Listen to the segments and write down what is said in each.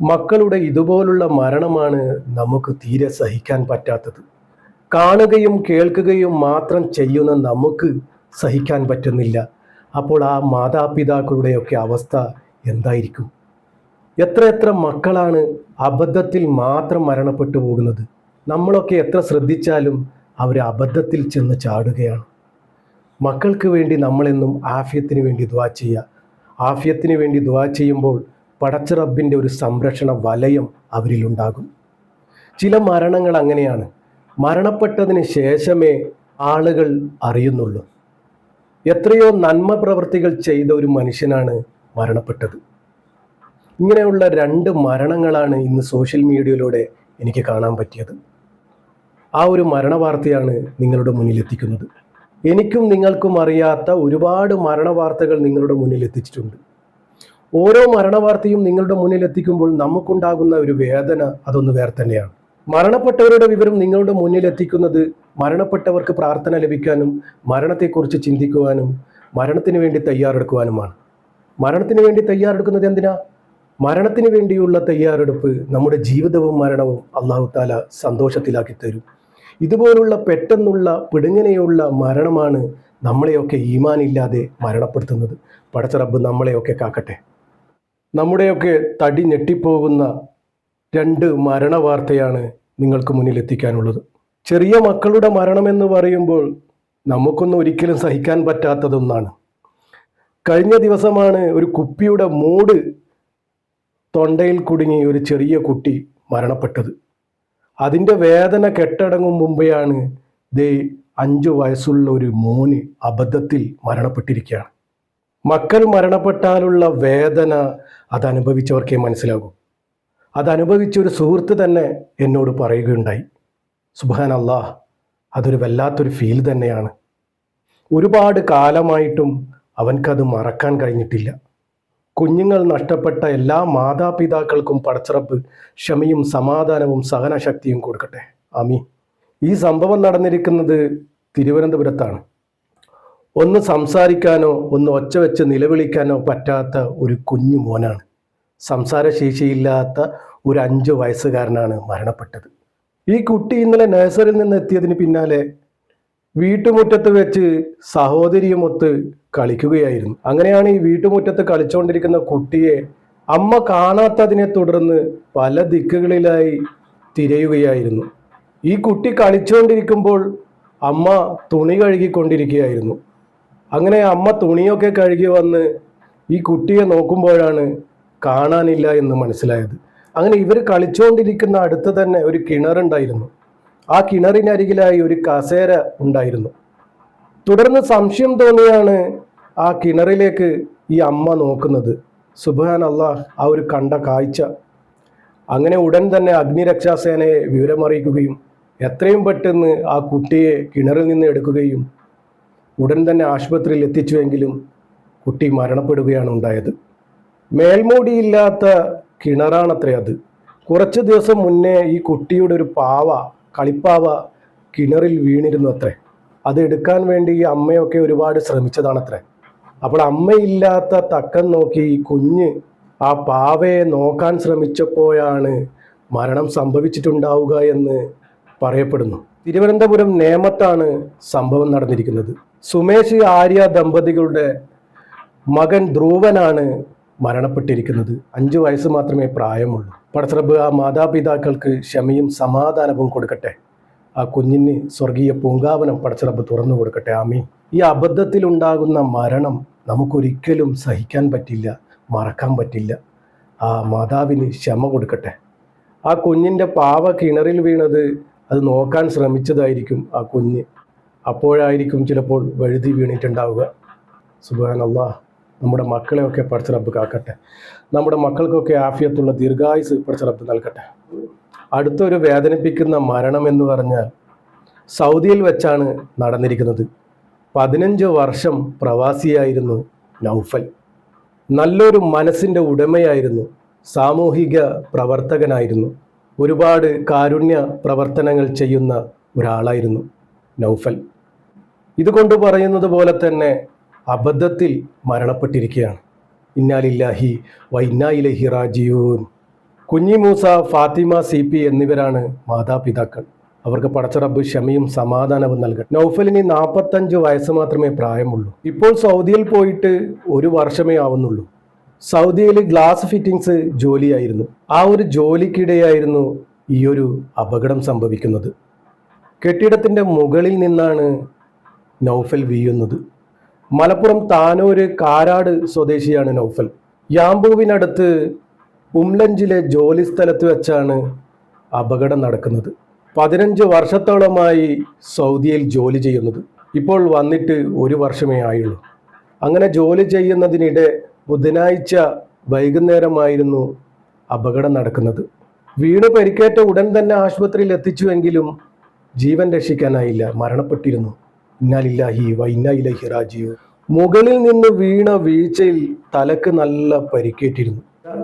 മക്കളുടെ ഇതുപോലുള്ള മരണമാണ് നമുക്ക് തീരെ സഹിക്കാൻ പറ്റാത്തത്. കാണുകയും കേൾക്കുകയും മാത്രം ചെയ്യുന്ന നമുക്ക് സഹിക്കാൻ പറ്റുന്നില്ല. അപ്പോൾ ആ മാതാപിതാക്കളുടെയൊക്കെ അവസ്ഥ എന്തായിരിക്കും? എത്ര എത്ര മക്കളാണ് അബദ്ധത്തിൽ മാത്രം മരണപ്പെട്ടു പോകുന്നത്? നമ്മളൊക്കെ എത്ര ശ്രദ്ധിച്ചാലും അവർ അബദ്ധത്തിൽ ചെന്ന് ചാടുകയാണ്. മക്കൾക്ക് വേണ്ടി നമ്മളെന്നും ആഫ്യത്തിന് വേണ്ടി ദ്വാ ചെയ്യുക. ആഫ്യത്തിന് വേണ്ടി ദ്വാ ചെയ്യുമ്പോൾ പടച്ച റബ്ബിന്റെ ഒരു സംരക്ഷണ വലയം അവരിലുണ്ടാകും. ചില മരണങ്ങൾ അങ്ങനെയാണ്. മരണപ്പെട്ടതിന് ശേഷമേ ആളുകൾ അറിയുന്നുള്ളൂ. എത്രയോ നന്മ പ്രവൃത്തികൾ ചെയ്ത ഒരു മനുഷ്യനാണ് മരണപ്പെട്ടത്. ഇങ്ങനെയുള്ള രണ്ട് മരണങ്ങളാണ് ഇന്ന് സോഷ്യൽ മീഡിയയിലൂടെ എനിക്ക് കാണാൻ പറ്റിയത്. ആ ഒരു മരണവാർത്തയാണ് നിങ്ങളുടെ മുന്നിൽ എത്തിക്കുന്നത് എനിക്കും നിങ്ങൾക്കും അറിയാത്ത ഒരുപാട് മരണവാർത്തകൾ നിങ്ങളുടെ മുന്നിൽ എത്തിച്ചിട്ടുണ്ട് ഓരോ മരണവാർത്തയും നിങ്ങളുടെ മുന്നിൽ എത്തിക്കുമ്പോൾ നമുക്കുണ്ടാകുന്ന ഒരു വേദന അതൊന്ന് വേറെ തന്നെയാണ്. മരണപ്പെട്ടവരുടെ വിവരം നിങ്ങളുടെ മുന്നിൽ എത്തിക്കുന്നത് മരണപ്പെട്ടവർക്ക് പ്രാർത്ഥന ലഭിക്കാനും മരണത്തെക്കുറിച്ച് ചിന്തിക്കുവാനും മരണത്തിന് വേണ്ടി തയ്യാറെടുക്കുവാനുമാണ്. മരണത്തിന് വേണ്ടി തയ്യാറെടുക്കുന്നത് എന്തിനാ? മരണത്തിന് വേണ്ടിയുള്ള തയ്യാറെടുപ്പ് നമ്മുടെ ജീവിതവും മരണവും അള്ളാഹു താല സന്തോഷത്തിലാക്കി തരും. ഇതുപോലുള്ള പെട്ടെന്നുള്ള പിടുങ്ങനെയുള്ള മരണമാണ് നമ്മളെയൊക്കെ ഈമാനില്ലാതെ മരണപ്പെടുത്തുന്നത്. പടച്ചറബ് നമ്മളെയൊക്കെ കാക്കട്ടെ. നമ്മുടെയൊക്കെ തടി ഞെട്ടിപ്പോകുന്ന രണ്ട് മരണവാർത്തയാണ് നിങ്ങൾക്ക് മുന്നിൽ എത്തിക്കാനുള്ളത്. ചെറിയ മക്കളുടെ മരണമെന്ന് പറയുമ്പോൾ നമുക്കൊന്നും ഒരിക്കലും സഹിക്കാൻ പറ്റാത്തതൊന്നാണ്. കഴിഞ്ഞ ദിവസമാണ് ഒരു കുപ്പിയുടെ മൂട് തൊണ്ടയിൽ കുടുങ്ങി ഒരു ചെറിയ കുട്ടി മരണപ്പെട്ടത്. അതിന്റെ വേദന കെട്ടടങ്ങും മുമ്പെയാണ് ദേ അഞ്ചു വയസ്സുള്ള ഒരു മോന് അബദ്ധത്തിൽ മരണപ്പെട്ടിരിക്കുകയാണ്. മക്കൾ മരണപ്പെട്ടാലുള്ള വേദന അതനുഭവിച്ചവർക്കേ മനസ്സിലാകൂ. അതനുഭവിച്ച ഒരു സുഹൃത്ത് തന്നെ എന്നോട് പറയുകയുണ്ടായി. സുബാൻ അള്ളാഹ് അതൊരു വല്ലാത്തൊരു ഫീൽ തന്നെയാണ്. ഒരുപാട് കാലമായിട്ടും അവൻക്കത് മറക്കാൻ കഴിഞ്ഞിട്ടില്ല. കുഞ്ഞുങ്ങൾ നഷ്ടപ്പെട്ട എല്ലാ മാതാപിതാക്കൾക്കും പടച്ചിറപ്പ് ക്ഷമയും സമാധാനവും സഹനശക്തിയും കൊടുക്കട്ടെ. അമി ഈ സംഭവം നടന്നിരിക്കുന്നത് തിരുവനന്തപുരത്താണ്. ഒന്ന് സംസാരിക്കാനോ ഒന്ന് ഒച്ച വെച്ച് നിലവിളിക്കാനോ പറ്റാത്ത ഒരു കുഞ്ഞു മോനാണ്. സംസാരശേഷിയില്ലാത്ത ഒരു അഞ്ച് വയസ്സുകാരനാണ് മരണപ്പെട്ടത്. ഈ കുട്ടി ഇന്നലെ നഴ്സറിയിൽ നിന്ന് എത്തിയതിന് പിന്നാലെ വീട്ടുമുറ്റത്ത് വെച്ച് സഹോദരിയുമൊത്ത് കളിക്കുകയായിരുന്നു. അങ്ങനെയാണ് ഈ വീട്ടുമുറ്റത്ത് കളിച്ചുകൊണ്ടിരിക്കുന്ന കുട്ടിയെ അമ്മ കാണാത്തതിനെ തുടർന്ന് പല ദിക്കുകളിലായി തിരയുകയായിരുന്നു. ഈ കുട്ടി കളിച്ചുകൊണ്ടിരിക്കുമ്പോൾ അമ്മ തുണി കഴുകിക്കൊണ്ടിരിക്കുകയായിരുന്നു. അങ്ങനെ അമ്മ തുണിയൊക്കെ കഴുകി വന്ന് ഈ കുട്ടിയെ നോക്കുമ്പോഴാണ് കാണാനില്ല എന്ന് മനസ്സിലായത്. അങ്ങനെ ഇവർ കളിച്ചുകൊണ്ടിരിക്കുന്ന അടുത്ത് തന്നെ ഒരു കിണറുണ്ടായിരുന്നു ആ കിണറിനരികിലായി ഒരു കസേര ഉണ്ടായിരുന്നു. തുടർന്ന് സംശയം തോന്നിയാണ് ആ കിണറിലേക്ക് ഈ അമ്മ നോക്കുന്നത്. സുബാൻ അള്ളാഹ് ആ ഒരു കണ്ട കാഴ്ച. അങ്ങനെ ഉടൻ തന്നെ അഗ്നിരക്ഷാസേനയെ വിവരമറിയിക്കുകയും എത്രയും പെട്ടെന്ന് ആ കുട്ടിയെ കിണറിൽ നിന്ന് എടുക്കുകയും ഉടൻ തന്നെ ആശുപത്രിയിൽ എത്തിച്ചുവെങ്കിലും കുട്ടി മരണപ്പെടുകയാണ് ഉണ്ടായത്. മേൽമൂടിയില്ലാത്ത കിണറാണത്രേ അത്. കുറച്ച് ദിവസം മുന്നേ ഈ കുട്ടിയുടെ ഒരു പാവ കളിപ്പാവ കിണറിൽ വീണിരുന്നു അത്രേ അത് എടുക്കാൻ വേണ്ടി ഈ അമ്മയൊക്കെ ഒരുപാട് ശ്രമിച്ചതാണത്രേ. അപ്പോൾ അമ്മയില്ലാത്ത തക്കം നോക്കി ഈ കുഞ്ഞ് ആ പാവയെ നോക്കാൻ ശ്രമിച്ചപ്പോഴാണ് മരണം സംഭവിച്ചിട്ടുണ്ടാവുക എന്ന് പറയപ്പെടുന്നു. തിരുവനന്തപുരം നേമത്താണ് സംഭവം നടന്നിരിക്കുന്നത്. സുമേഷ് ആര്യ ദമ്പതികളുടെ മകൻ ധ്രുവനാണ് മരണപ്പെട്ടിരിക്കുന്നത്. അഞ്ചു വയസ്സ് മാത്രമേ പ്രായമുള്ളൂ. പടസ്രബ് ആ മാതാപിതാക്കൾക്ക് ക്ഷമയും സമാധാനവും കൊടുക്കട്ടെ. ആ കുഞ്ഞിന് സ്വർഗീയ പൂങ്കാവനം പടച്ചിറപ്പ് തുറന്നു കൊടുക്കട്ടെ. ആമീൻ. ഈ അബദ്ധത്തിലുണ്ടാകുന്ന മരണം നമുക്കൊരിക്കലും സഹിക്കാൻ പറ്റില്ല മറക്കാൻ പറ്റില്ല. ആ മാതാവിന് ക്ഷമ കൊടുക്കട്ടെ. ആ കുഞ്ഞിന്റെ പാവ കിണറിൽ വീണത് അത് നോക്കാൻ ശ്രമിച്ചതായിരിക്കും ആ കുഞ്ഞ്. അപ്പോഴായിരിക്കും ചിലപ്പോൾ വഴുതി വീണിട്ടുണ്ടാവുക. സുബാൻ അള്ളാഹ് നമ്മുടെ മക്കളെയൊക്കെ പഠിച്ചറപ്പ് കാക്കട്ടെ. നമ്മുടെ മക്കൾക്കൊക്കെ ആഫിയത്തുള്ള ദീർഘായുസ് പഠിച്ചറപ്പ് നൽകട്ടെ. അടുത്തൊരു വേദനിപ്പിക്കുന്ന മരണം എന്ന് പറഞ്ഞാൽ സൗദിയിൽ വെച്ചാണ് നടന്നിരിക്കുന്നത്. പതിനഞ്ച് വർഷം പ്രവാസിയായിരുന്നു നൗഫൽ. നല്ലൊരു മനസ്സിന്റെ ഉടമയായിരുന്നു. സാമൂഹിക പ്രവർത്തകനായിരുന്നു. ഒരുപാട് കാരുണ്യ പ്രവർത്തനങ്ങൾ ചെയ്യുന്ന ഒരാളായിരുന്നു നൗഫൽ. ഇതുകൊണ്ട് പറയുന്നത് പോലെ തന്നെ അബദ്ധത്തിൽ മരണപ്പെട്ടിരിക്കുകയാണ്. ഇന്നാലില്ലാഹി വ ഇന്നായിലഹി റാജിയൂൻ കുഞ്ഞി മൂസ ഫാത്തിമ സി പി എന്നിവരാണ് മാതാപിതാക്കൾ. അവർക്ക് പടച്ചറബ് ക്ഷമയും സമാധാനവും നൽകട്ടെ. നൗഫലിന് നാൽപ്പത്തഞ്ച് വയസ്സ് മാത്രമേ പ്രായമുള്ളൂ. ഇപ്പോൾ സൗദിയിൽ പോയിട്ട് ഒരു വർഷമേ ആവുന്നുള്ളൂ. സൗദിയിൽ ഗ്ലാസ് ഫിറ്റിങ്സ് ജോലിയായിരുന്നു. ആ ഒരു ജോലിക്കിടെയായിരുന്നു ഈ ഒരു അപകടം സംഭവിക്കുന്നത്. കെട്ടിടത്തിന്റെ മുകളിൽ നിന്നാണ് നൗഫൽ വീയുന്നത് മലപ്പുറം താനൂര് കാരാട് സ്വദേശിയാണ് നൗഫൽ. യാമ്പൂവിനടുത്ത് ഉംലഞ്ചിലെ ജോലി സ്ഥലത്ത് വെച്ചാണ് അപകടം നടക്കുന്നത്. പതിനഞ്ച് വർഷത്തോളമായി സൗദിയിൽ ജോലി ചെയ്യുന്നത്. ഇപ്പോൾ വന്നിട്ട് ഒരു വർഷമേ ആയുള്ളൂ. അങ്ങനെ ജോലി ചെയ്യുന്നതിനിടെ ബുധനാഴ്ച വൈകുന്നേരമായിരുന്നു അപകടം നടക്കുന്നത്. വീണ് പരിക്കേറ്റ ഉടൻ തന്നെ ആശുപത്രിയിൽ എത്തിച്ചുവെങ്കിലും ജീവൻ രക്ഷിക്കാനായില്ല. മരണപ്പെട്ടിരുന്നു. ഇന്നാലില്ലാഹി വ രാജീവ് മുകളിൽ നിന്ന് വീണ വീഴ്ചയിൽ തലക്ക് നല്ല പരിക്കേറ്റിരുന്നു.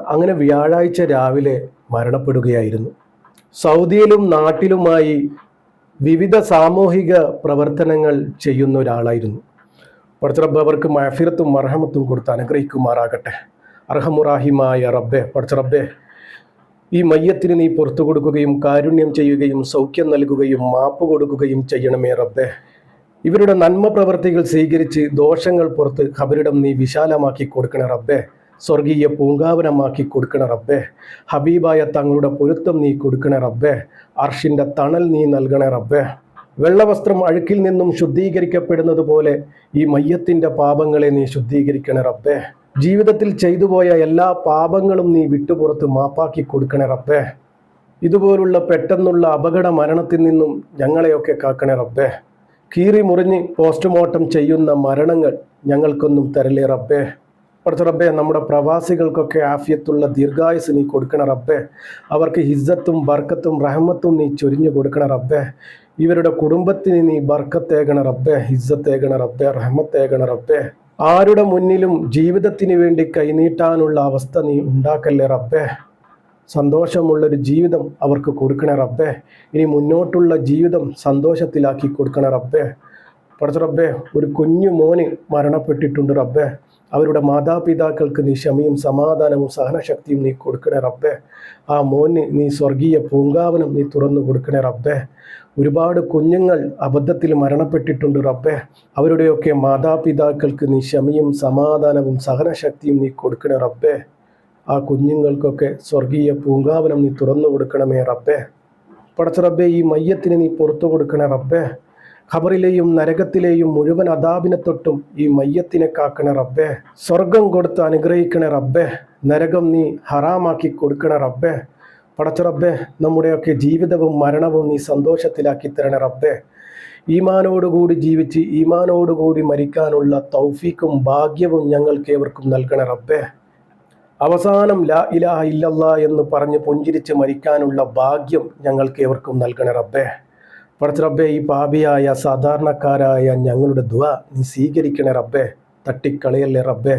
അങ്ങനെ വ്യാഴാഴ്ച രാവിലെ മരണപ്പെടുകയായിരുന്നു. സൗദിയിലും നാട്ടിലുമായി വിവിധ സാമൂഹിക പ്രവർത്തനങ്ങൾ ചെയ്യുന്ന ഒരാളായിരുന്നു. പടച്ചറബ്ബ് അവർക്ക് മഫിറത്തും മർഹമത്തും കൊടുത്ത് അനുഗ്രഹിക്കുമാറാകട്ടെ. അർഹമുറാഹിമായ റബ്ബെ പടച്ചറബ്ബെ ഈ മയ്യത്തിന് നീ പുറത്തു കൊടുക്കുകയും കാരുണ്യം ചെയ്യുകയും സൗഖ്യം നൽകുകയും മാപ്പ് കൊടുക്കുകയും ചെയ്യണമേ റബ്ബെ. ഇവരുടെ നന്മ പ്രവർത്തികൾ സ്വീകരിച്ച് ദോഷങ്ങൾ പുറത്ത് ഖബരിടം നീ വിശാലമാക്കി കൊടുക്കണ റബ്ബെ. സ്വർഗീയ പൂങ്കാവനമാക്കി കൊടുക്കണ റബ്ബെ. ഹബീബായ തങ്ങളുടെ പൊരുത്തം നീ കൊടുക്കണ റബ്ബെ. അർഷിന്റെ തണൽ നീ നൽകണ റബ്ബെ. വെള്ളവസ്ത്രം അഴുക്കിൽ നിന്നും ശുദ്ധീകരിക്കപ്പെടുന്നത് പോലെ ഈ മയ്യത്തിന്റെ പാപങ്ങളെ നീ ശുദ്ധീകരിക്കണ റബ്ബേ. ജീവിതത്തിൽ ചെയ്തുപോയ എല്ലാ പാപങ്ങളും നീ വിട്ടുപുറത്ത് മാപ്പാക്കി കൊടുക്കണേ റബ്ബേ. ഇതുപോലുള്ള പെട്ടെന്നുള്ള അപകട മരണത്തിൽ നിന്നും ഞങ്ങളെയൊക്കെ കാക്കണേ റബ്ബേ. കീറി മുറിഞ്ഞ് പോസ്റ്റ്മോർട്ടം ചെയ്യുന്ന മരണങ്ങൾ ഞങ്ങൾക്കൊന്നും തരലേ റബ്ബേ. പഠിച്ച റബ്ബേ നമ്മുടെ പ്രവാസികൾക്കൊക്കെ ആഫിയത്തുള്ള ദീർഘായുസ് നീ കൊടുക്കണ റബ്ബെ. അവർക്ക് ഹിസ്സത്തും ബർക്കത്തും റഹമത്തും നീ ചൊരിഞ്ഞു കൊടുക്കണ റബ്ബെ. ഇവരുടെ കുടുംബത്തിന് നീ ബർക്കത്തേകണ റബ്ബെ ഹിസ്സത്തേകണ റബ്ബെ റഹമത്തേകണ റബ്ബെ. ആരുടെ മുന്നിലും ജീവിതത്തിന് വേണ്ടി കൈനീട്ടാനുള്ള അവസ്ഥ നീ ഉണ്ടാക്കല്ലേ റബ്ബേ? സന്തോഷമുള്ളൊരു ജീവിതം അവർക്ക് കൊടുക്കണേ റബ്ബേ. ഇനി മുന്നോട്ടുള്ള ജീവിതം സന്തോഷത്തിലാക്കി കൊടുക്കണേ റബ്ബേ. പഠിച്ച റബ്ബേ ഒരു കുഞ്ഞു മോന് മരണപ്പെട്ടിട്ടുണ്ട് റബ്ബേ. അവരുടെ മാതാപിതാക്കൾക്ക് നീ ക്ഷമയും സമാധാനവും സഹനശക്തിയും നീ കൊടുക്കണേ റബ്ബേ. ആ മോന് നീ സ്വർഗീയ പൂങ്കാവനം നീ തുറന്നു കൊടുക്കണേ റബ്ബേ. ഒരുപാട് കുഞ്ഞുങ്ങൾ അബദ്ധത്തിൽ മരണപ്പെട്ടിട്ടുണ്ട് റബ്ബേ. അവരുടെയൊക്കെ മാതാപിതാക്കൾക്ക് നീ ക്ഷമയും സമാധാനവും സഹനശക്തിയും നീ കൊടുക്കണേ റബ്ബേ. ആ കുഞ്ഞുങ്ങൾക്കൊക്കെ സ്വർഗീയ പൂങ്കാവനം നീ തുറന്നു കൊടുക്കണമേ റബ്ബേ. പടച്ച റബ്ബേ ഈ മയ്യത്തിന് നീ പുറത്തു കൊടുക്കണേ റബ്ബേ. ഖബറിലെയും നരകത്തിലെയും മുഴുവൻ അതാപിനെ തൊട്ടും ഈ മയ്യത്തിനെ കാക്കണ റബ്ബേ. സ്വർഗം കൊടുത്ത് അനുഗ്രഹിക്കണ റബ്ബേ. നരകം നീ ഹറാമാക്കി കൊടുക്കണ റബ്ബേ. പടച്ച റബ്ബേ നമ്മുടെയൊക്കെ ജീവിതവും മരണവും നീ സന്തോഷത്തിലാക്കി തരണ റബ്ബേ. ഈമാനോടുകൂടി ജീവിച്ച് ഈമാനോടുകൂടി മരിക്കാനുള്ള തൗഫീക്കും ഭാഗ്യവും ഞങ്ങൾക്ക് ഏവർക്കും നൽകണ റബ്ബേ. അവസാനം ലാ ഇലാഹ ഇല്ലല്ലാ എന്ന് പറഞ്ഞ് പുഞ്ചിരിച്ച് മരിക്കാനുള്ള ഭാഗ്യം ഞങ്ങൾക്ക് ഏവർക്കും നൽകണ റബ്ബേ. പടച്ച റബ്ബേ ഈ പാപിയായ സാധാരണക്കാരായ ഞങ്ങളുടെ ദ്വ നീ സ്വീകരിക്കണേ റബ്ബേ തട്ടിക്കളയല്ലേ റബ്ബേ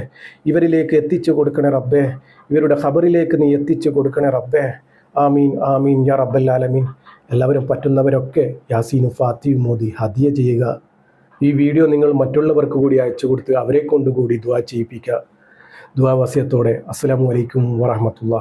ഇവരിലേക്ക് എത്തിച്ചു കൊടുക്കണേ റബ്ബേ ഇവരുടെ ഖബറിലേക്ക് നീ എത്തിച്ചു കൊടുക്കണേ റബ്ബേ. ആമീൻ ആമീൻ യാ റബ്ബല്ലാലമീൻ എല്ലാവരും പറ്റുന്നവരൊക്കെ യാസീനും ഫാത്തിയും മോദി ഹദിയ ചെയ്യുക. ഈ വീഡിയോ നിങ്ങൾ മറ്റുള്ളവർക്ക് കൂടി അയച്ചു കൊടുത്ത് അവരെ കൊണ്ടുകൂടി ദ്വാ ചെയ്യിപ്പിക്കുക. ദ്വാവാസ്യത്തോടെ അസ്സലാമു അലൈക്കും വറഹമത്തുള്ള